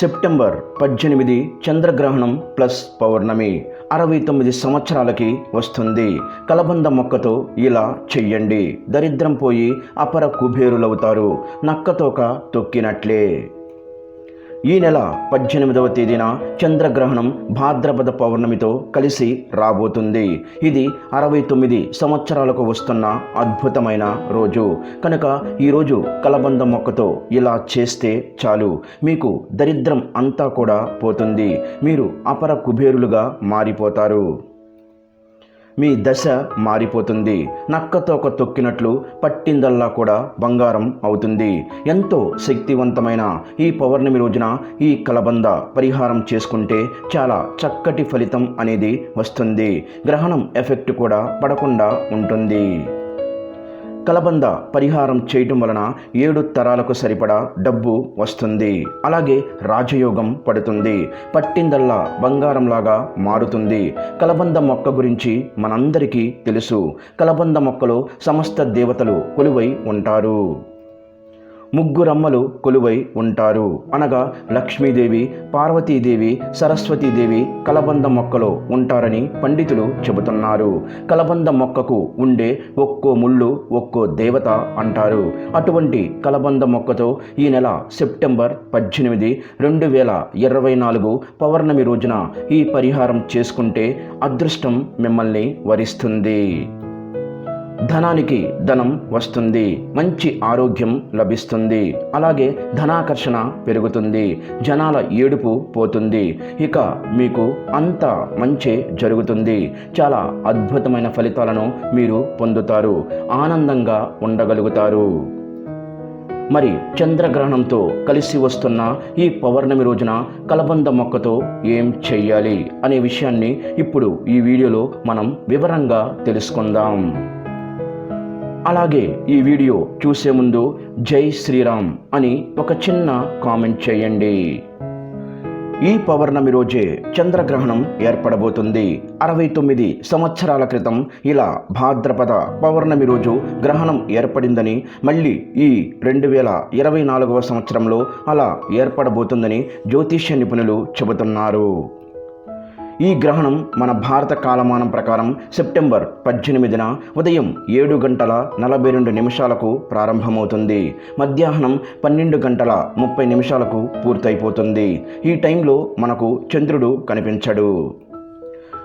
September పద్దెనిమిది చంద్రగ్రహణం plus పౌర్ణమి. అరవై తొమ్మిది సంవత్సరాలకి వస్తుంది. కలబంద మొక్కతో ఇలా చెయ్యండి. దరిద్రం పోయి అపర కుబేరులవుతారు. నక్కతోక తొక్కినట్లే. ఈ నెల పద్దెనిమిదవ తేదీన చంద్రగ్రహణం భాద్రపద పౌర్ణమితో కలిసి రాబోతుంది. ఇది అరవై తొమ్మిది సంవత్సరాలకు వస్తున్న అద్భుతమైన రోజు. కనుక ఈరోజు కలబంద మొక్కతో ఇలా చేస్తే చాలు. మీకు దరిద్రం అంతా కూడా పోతుంది. మీరు అపర కుబేరులుగా మారిపోతారు. మీ దశ మారిపోతుంది. నక్కతోక తొక్కినట్లు పట్టిందల్లా కూడా బంగారం అవుతుంది. ఎంతో శక్తివంతమైన ఈ పౌర్ణమి రోజున ఈ కలబంద పరిహారం చేసుకుంటే చాలా చక్కటి ఫలితం అనేది వస్తుంది. గ్రహణం ఎఫెక్ట్ కూడా పడకుండా ఉంటుంది. కలబంద పరిహారం చేయటం వలన ఏడు తరాలకు సరిపడా డబ్బు వస్తుంది. అలాగే రాజయోగం పడుతుంది. పట్టిందల్లా బంగారంలాగా మారుతుంది. కలబంద మొక్క గురించి మనందరికీ తెలుసు. కలబంద మొక్కలో సమస్త దేవతలు కొలువై ఉంటారు. ముగ్గురమ్మలు కొలువై ఉంటారు. అనగా లక్ష్మీదేవి పార్వతీదేవి సరస్వతీదేవి కలబంద మొక్కలో ఉంటారని పండితులు చెబుతున్నారు. కలబంద మొక్కకు ఉండే ఒక్కో ముళ్ళు ఒక్కో దేవత అంటారు. అటువంటి కలబంద మొక్కతో ఈ నెల సెప్టెంబర్ పద్దెనిమిది రెండు వేల ఇరవై నాలుగు పౌర్ణమి రోజున ఈ పరిహారం చేసుకుంటే అదృష్టం మిమ్మల్ని వరిస్తుంది. ధనానికి ధనం వస్తుంది మంచి ఆరోగ్యం లభిస్తుంది అలాగే ధనాకర్షణ పెరుగుతుంది జనాల ఏడుపు పోతుంది ఇక మీకు అంత మంచి జరుగుతుంది. చాలా అద్భుతమైన ఫలితాలను మీరు పొందుతారు ఆనందంగా ఉండగలుగుతారు. మరి చంద్రగ్రహణంతో కలిసి వస్తున్న ఈ పౌర్ణమి రోజున కలబంద మొక్కతో ఏం చెయ్యాలి అనే విషయాన్ని ఇప్పుడు ఈ వీడియోలో మనం వివరంగా తెలుసుకుందాం. అలాగే ఈ వీడియో చూసే ముందు జై శ్రీరామ్ అని ఒక చిన్న కామెంట్ చేయండి. ఈ పౌర్ణమి రోజే చంద్రగ్రహణం ఏర్పడబోతుంది. అరవై తొమ్మిది సంవత్సరాల క్రితం ఇలా భాద్రపద పౌర్ణమి రోజు గ్రహణం ఏర్పడిందని మళ్ళీ ఈ రెండు వేల ఇరవై నాలుగవ సంవత్సరంలో అలా ఏర్పడబోతుందని జ్యోతిష్య నిపుణులు చెబుతున్నారు. ఈ గ్రహణం మన భారత కాలమానం ప్రకారం సెప్టెంబర్ పద్దెనిమిదిన ఉదయం ఏడు గంటల నలభై రెండు నిమిషాలకు ప్రారంభమవుతుంది. మధ్యాహ్నం పన్నెండు గంటల ముప్పై నిమిషాలకు పూర్తయిపోతుంది. ఈ టైంలో మనకు చంద్రుడు కనిపించడు.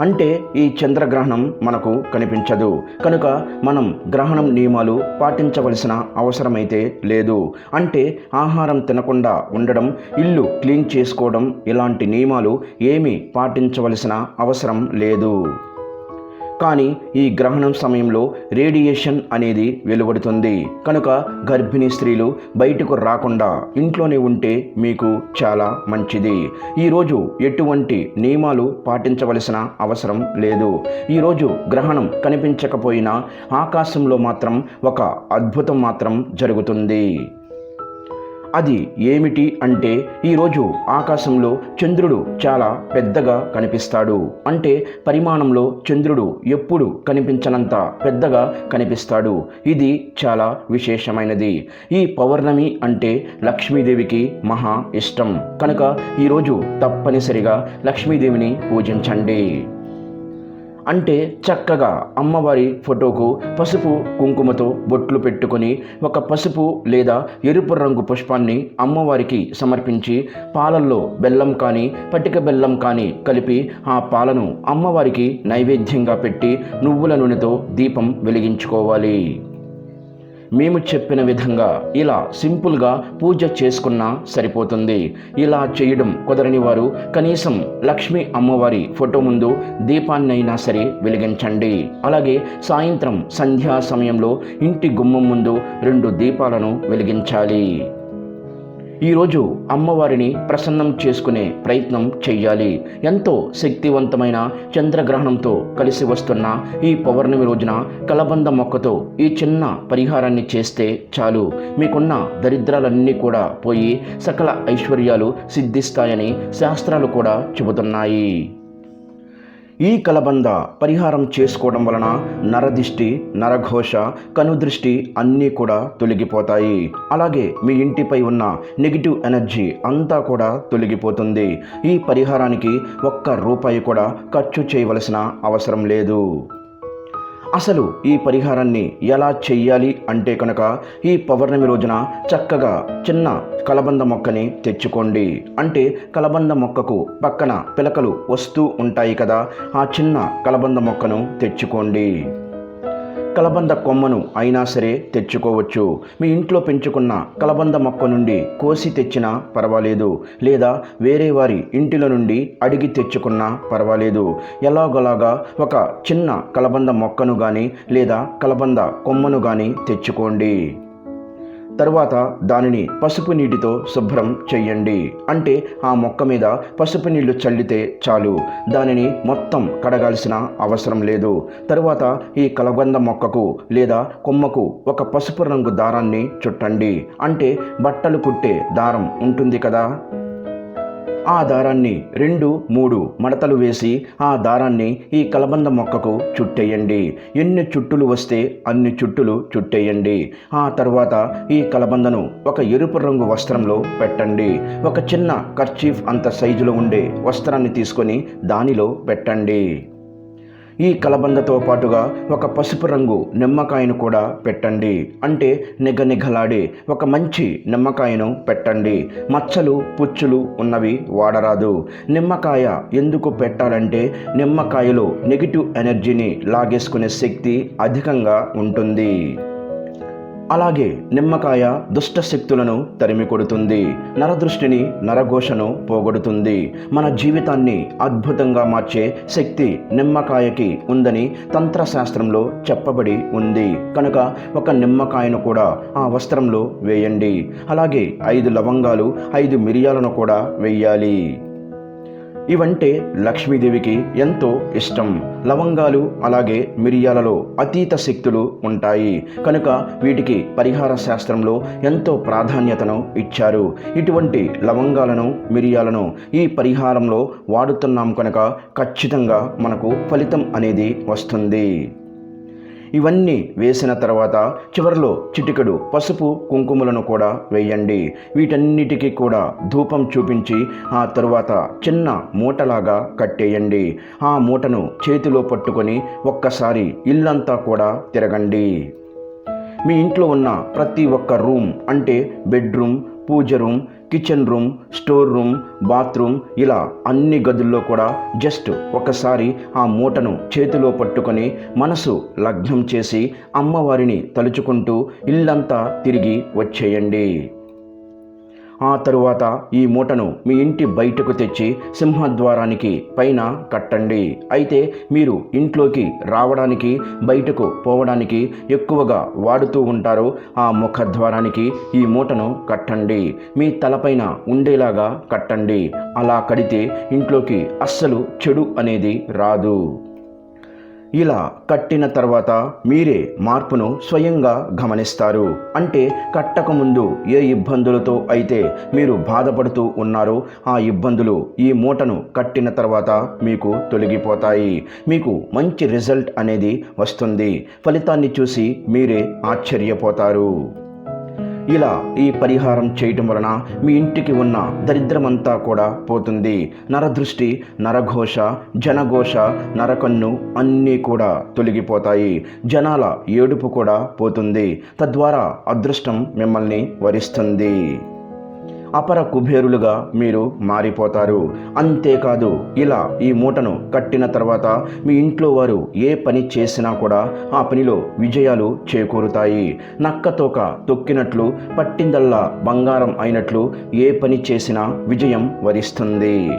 అంటే ఈ చంద్రగ్రహణం మనకు కనిపించదు. కనుక మనం గ్రహణం నియమాలు పాటించవలసిన అవసరమైతే లేదు. అంటే ఆహారం తినకుండా ఉండడం ఇల్లు క్లీన్ చేసుకోవడం ఇలాంటి నియమాలు ఏమీ పాటించవలసిన అవసరం లేదు. కానీ ఈ గ్రహణం సమయంలో రేడియేషన్ అనేది వెలువడుతుంది. కనుక గర్భిణీ స్త్రీలు బయటకు రాకుండా ఇంట్లోనే ఉంటే మీకు చాలా మంచిది. ఈరోజు ఎటువంటి నియమాలు పాటించవలసిన అవసరం లేదు. ఈరోజు గ్రహణం కనిపించకపోయినా ఆకాశంలో మాత్రం ఒక అద్భుతం మాత్రం జరుగుతుంది. అది ఏమిటి అంటే ఈరోజు ఆకాశంలో చంద్రుడు చాలా పెద్దగా కనిపిస్తాడు. అంటే పరిమాణంలో చంద్రుడు ఎప్పుడు కనిపించనంత పెద్దగా కనిపిస్తాడు. ఇది చాలా విశేషమైనది. ఈ పౌర్ణమి అంటే లక్ష్మీదేవికి మహా ఇష్టం. కనుక ఈరోజు తప్పనిసరిగా లక్ష్మీదేవిని పూజించండి. అంటే చక్కగా అమ్మవారి ఫోటోకు పసుపు కుంకుమతో బొట్లు పెట్టుకొని ఒక పసుపు లేదా ఎరుపు రంగు పుష్పాన్ని అమ్మవారికి సమర్పించి పాలల్లో బెల్లం కానీ పటిక బెల్లం కానీ కలిపి ఆ పాలను అమ్మవారికి నైవేద్యంగా పెట్టి నువ్వుల నూనెతో దీపం వెలిగించుకోవాలి. మేము చెప్పిన విధంగా ఇలా సింపుల్గా పూజ చేసుకున్నా సరిపోతుంది. ఇలా చేయడం కుదరని వారు కనీసం లక్ష్మీ అమ్మవారి ఫోటో ముందు దీపాన్నైనా సరే వెలిగించండి. అలాగే సాయంత్రం సంధ్యా సమయంలో ఇంటి గుమ్మం ముందు రెండు దీపాలను వెలిగించాలి. ఈరోజు అమ్మవారిని ప్రసన్నం చేసుకునే ప్రయత్నం చెయ్యాలి. ఎంతో శక్తివంతమైన చంద్రగ్రహణంతో కలిసి వస్తున్న ఈ పౌర్ణమి రోజున కలబంద మొక్కతో ఈ చిన్న పరిహారాన్ని చేస్తే చాలు. మీకున్న దరిద్రాలన్నీ కూడా పోయి సకల ఐశ్వర్యాలు సిద్ధిస్తాయని శాస్త్రాలు కూడా చెబుతున్నాయి. ఈ కలబంద పరిహారం చేసుకోవడం వలన నరదిష్టి నరఘోష కనుదృష్టి అన్నీ కూడా తొలగిపోతాయి. అలాగే మీ ఇంటిపై ఉన్న నెగిటివ్ ఎనర్జీ అంతా కూడా తొలగిపోతుంది. ఈ పరిహారానికి ఒక్క రూపాయి కూడా ఖర్చు చేయవలసిన అవసరం లేదు. అసలు ఈ పరిహారాన్ని ఎలా చెయ్యాలి అంటే కనుక ఈ పౌర్ణమి రోజున చక్కగా చిన్న కలబంద మొక్కని తెచ్చుకోండి. అంటే కలబంద మొక్కకు పక్కన పిలకలు వస్తూ ఉంటాయి కదా ఆ చిన్న కలబంద మొక్కను తెచ్చుకోండి. కలబంద కొమ్మను అయినా సరే తెచ్చుకోవచ్చు. మీ ఇంట్లో పెంచుకున్న కలబంద మొక్క నుండి కోసి తెచ్చినా పర్వాలేదు. లేదా వేరే వారి ఇంటిలో నుండి అడిగి తెచ్చుకున్నా పర్వాలేదు. ఎలాగోలాగా ఒక చిన్న కలబంద మొక్కను కానీ లేదా కలబంద కొమ్మను కానీ తెచ్చుకోండి. తరువాత దానిని పసుపు నీటితో శుభ్రం చెయ్యండి. అంటే ఆ మొక్క మీద పసుపు నీళ్ళు చల్లితే చాలు. దానిని మొత్తం కడగాల్సిన అవసరం లేదు. తరువాత ఈ కలబంద మొక్కకు లేదా కొమ్మకు ఒక పసుపు రంగు దారాన్ని చుట్టండి. అంటే బట్టలు కుట్టే దారం ఉంటుంది కదా? ఆ దారాన్ని రెండు మూడు మడతలు వేసి ఆ దారాన్ని ఈ కలబంద మొక్కకు చుట్టేయండి. ఎన్ని చుట్టులు వస్తే అన్ని చుట్టులు చుట్టేయండి. ఆ తర్వాత ఈ కలబందను ఒక ఎరుపు రంగు వస్త్రంలో పెట్టండి. ఒక చిన్న కర్చీఫ్ అంత సైజులో ఉండే వస్త్రాన్ని తీసుకొని దానిలో పెట్టండి. ఈ కలబందతో పాటుగా ఒక పసుపు రంగు నిమ్మకాయను కూడా పెట్టండి. అంటే నిగనిగలాడే ఒక మంచి నిమ్మకాయను పెట్టండి. మచ్చలు పుచ్చులు ఉన్నవి వాడరాదు. నిమ్మకాయ ఎందుకు పెట్టాలంటే నిమ్మకాయలో నెగిటివ్ ఎనర్జీని లాగేసుకునే శక్తి అధికంగా ఉంటుంది. అలాగే నిమ్మకాయ దుష్ట శక్తులను తరిమి కొడుతుంది. నరదృష్టిని నరఘోషను పోగొడుతుంది. మన జీవితాన్ని అద్భుతంగా మార్చే శక్తి నిమ్మకాయకి ఉందని తంత్రశాస్త్రంలో చెప్పబడి ఉంది. కనుక ఒక నిమ్మకాయను కూడా ఆ వస్త్రంలో వేయండి. అలాగే ఐదు లవంగాలు ఐదు మిరియాలను కూడా వేయాలి. ఇవంటే లక్ష్మీదేవికి ఎంతో ఇష్టం. లవంగాలు అలాగే మిరియాలలో అతీత శక్తులు ఉంటాయి. కనుక వీటికి పరిహార శాస్త్రంలో ఎంతో ప్రాధాన్యతను ఇచ్చారు. ఇటువంటి లవంగాలను మిరియాలను ఈ పరిహారంలో వాడుతున్నాం కనుక ఖచ్చితంగా మనకు ఫలితం అనేది వస్తుంది. ఇవన్నీ వేసిన తర్వాత చివరిలో చిటికెడు పసుపు కుంకుమలను కూడా వేయండి. వీటన్నిటికీ కూడా ధూపం చూపించి ఆ తరువాత చిన్న మూటలాగా కట్టేయండి. ఆ మూటను చేతిలో పట్టుకొని ఒక్కసారి ఇల్లంతా కూడా తిరగండి. మీ ఇంట్లో ఉన్న ప్రతి ఒక్క రూమ్ అంటే బెడ్రూమ్ పూజ room kitchen room store room bathroom ఇలా అన్ని గదుల్లో కూడా జస్ట్ ఒకసారి ఆ మూటను చేతిలో పట్టుకొని మనసు లగ్నం చేసి అమ్మవారిని తలుచుకుంటూ ఇల్లంతా తిరిగి వచ్చేయండి. ఆ తరువాత ఈ మూటను మీ ఇంటి బయటకు తెచ్చి సింహద్వారానికి పైన కట్టండి. అయితే మీరు ఇంట్లోకి రావడానికి బయటకు పోవడానికి ఎక్కువగా వాడుతూ ఉంటారు ఆ ముఖద్వారానికి ఈ మూటను కట్టండి. మీ తలపైన ఉండేలాగా కట్టండి. అలా కడితే ఇంట్లోకి అస్సలు చెడు అనేది రాదు. ఇలా కట్టిన తర్వాత మీరే మార్పును స్వయంగా గమనిస్తారు. అంటే కట్టకముందు ఏ ఇబ్బందులతో అయితే మీరు బాధపడుతూ ఉన్నారో ఆ ఇబ్బందులు ఈ మూటను కట్టిన తర్వాత మీకు తొలగిపోతాయి. మీకు మంచి రిజల్ట్ అనేది వస్తుంది. ఫలితాన్ని చూసి మీరే ఆశ్చర్యపోతారు. ఇలా ఈ పరిహారం చేయటం వలన మీ ఇంటికి ఉన్న దరిద్రమంతా కూడా పోతుంది. నరదృష్టి నరఘోష జనఘోష నరకన్ను అన్నీ కూడా తొలగిపోతాయి. జనాల ఏడుపు కూడా పోతుంది. తద్వారా అదృష్టం మిమ్మల్ని వరిస్తుంది. అపర కుబేరులుగా మీరు మారిపోతారు. అంతేకాదు ఇలా ఈ మూటను కట్టిన తర్వాత మీ ఇంట్లో వారు ఏ పని చేసినా కూడా ఆ పనిలో విజయాలు చేకూరుతాయి. నక్కతోక తొక్కినట్లు పట్టిందల్లా బంగారం అయినట్లు ఏ పని చేసినా విజయం వరిస్తుంది.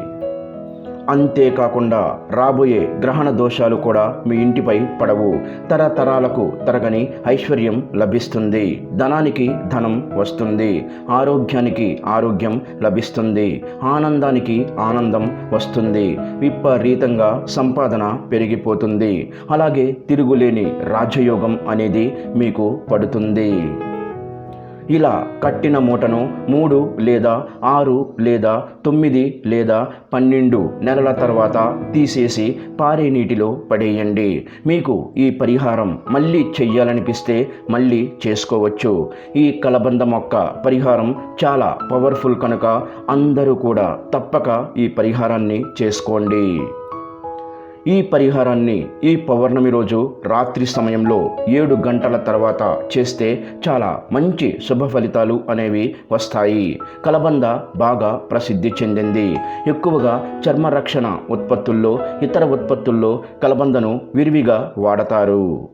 అంతేకాకుండా రాబోయే గ్రహణ దోషాలు కూడా మీ ఇంటిపై పడవు. తరతరాలకు తరగని ఐశ్వర్యం లభిస్తుంది. ధనానికి ధనం వస్తుంది. ఆరోగ్యానికి ఆరోగ్యం లభిస్తుంది. ఆనందానికి ఆనందం వస్తుంది. విపరీతంగా సంపాదన పెరిగిపోతుంది. అలాగే తిరుగులేని రాజయోగం అనేది మీకు పడుతుంది. ఇలా కట్టిన మూటను మూడు లేదా ఆరు లేదా తొమ్మిది లేదా పన్నెండు నెలల తర్వాత తీసేసి పారే నీటిలో పడేయండి. మీకు ఈ పరిహారం మళ్ళీ చెయ్యాలనిపిస్తే మళ్ళీ చేసుకోవచ్చు. ఈ కలబంద మొక్క పరిహారం చాలా పవర్ఫుల్ కనుక అందరూ కూడా తప్పక ఈ పరిహారాన్ని చేసుకోండి. ఈ పరిహారాన్ని ఈ పౌర్ణమి రోజు రాత్రి సమయంలో ఏడు గంటల తర్వాత చేస్తే చాలా మంచి శుభ ఫలితాలు అనేవి వస్తాయి. కలబంద బాగా ప్రసిద్ధి చెందింది. ఎక్కువగా చర్మ రక్షణ ఉత్పత్తుల్లో ఇతర ఉత్పత్తుల్లో కలబందను విరివిగా వాడతారు.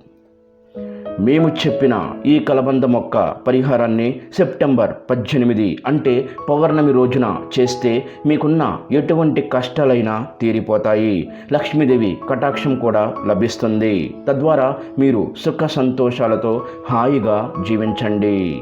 మేము చెప్పిన ఈ కలబంద మొక్క పరిహారాన్ని సెప్టెంబర్ పద్దెనిమిది అంటే పౌర్ణమి రోజున చేస్తే మీకున్న ఎటువంటి కష్టాలైనా తీరిపోతాయి. లక్ష్మీదేవి కటాక్షం కూడా లభిస్తుంది. తద్వారా మీరు సుఖ సంతోషాలతో హాయిగా జీవించండి.